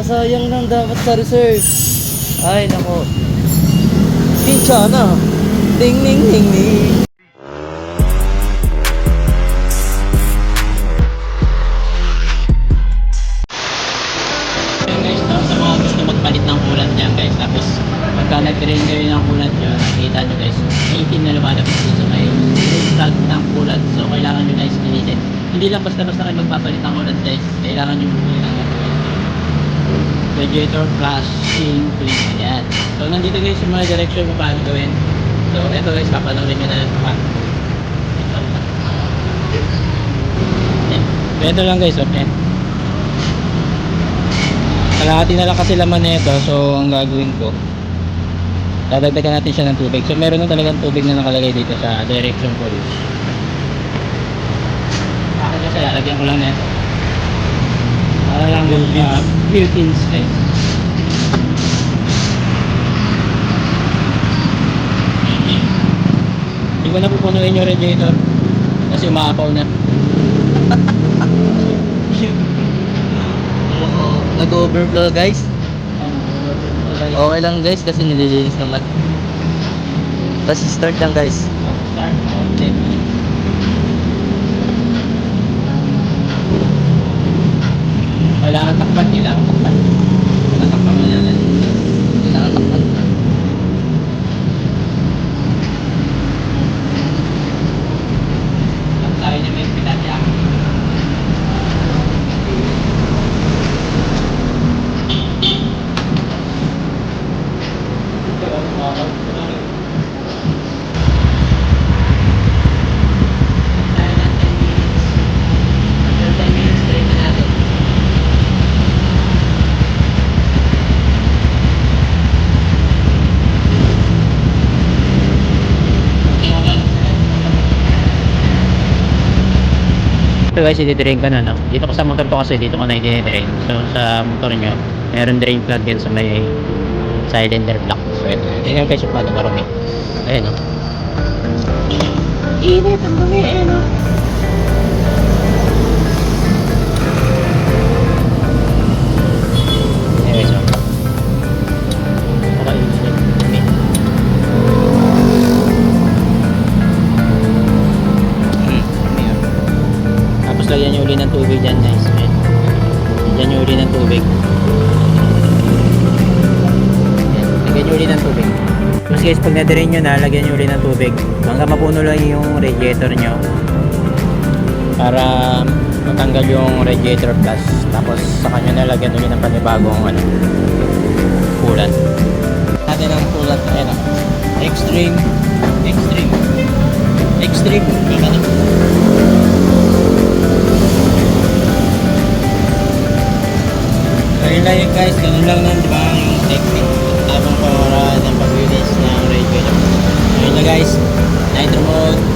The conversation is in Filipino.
Nasayang lang dapat sa reserve. Ay, nako. Kinchana. Ding, ding, ding, ding. Ayun guys, tapos sa mga gusto magpalit ng kulat niyan guys, tapos pagka nag-render ng kulat nyo, nakita nyo guys, 18 na lumalabas dito sa may tag ng kulat. So kailangan nyo guys pilitin. Hindi lang basta-basta kayo magpapalit ng kulat guys, kailangan nyo bumili. Radiator flashing clean. Ayan. So nandito guys yung mga direction kung paano gawin. So eto guys, papanoorin nyo na lang pa. Ito lang guys, okay. Kalahati na lang kasi laman nito. So, ang gagawin ko, dadagdagan natin siya ng tubig. So, meron na talagang tubig na nakalagay dito sa direction for use. Akin kasi lalagyan ko lang nito. Para lang uh, built-in space. Hindi ko na pupunuin yung radiator kasi umaapaw na. Nag-overflow guys. Okay lang guys kasi nililinis naman. Tapos start lang guys. Start. Okay. Kailangan takpan, kailangan takpan. Kailangan takpan mo yan. Kailangan takpan. Ang tayo niya may pinatya. Ito guys, i-drain ka na, no? Dito ko sa motor ko kasi, dito ko na i-drain. So, sa motor nyo, meron drain plug din sa may cylinder block. So, ito. Tingnan guys yung paano marumi. Ayan, no? Init ang dumi, ayan, no? Uli ng tubig dyan guys. Ayan. Lagyan nyo uli ng tubig. Ayan. Lagyan nyo uli ng tubig. Tapos guys, pag na-drain nyo na, lagyan nyo uli ng tubig. Hanggang mapuno lang yung radiator nyo. Para matanggal yung radiator plus. Tapos sa kanya na lagyan uli ng panibagong ano, coolant. Natin ang coolant. Ayan o. Extreme. Extreme. Extreme. Ika na. Ayun lang yun guys, ganun lang nun, di ba, yung technique habang pawara ng pag-release ng radio. Ayun na guys, night mode.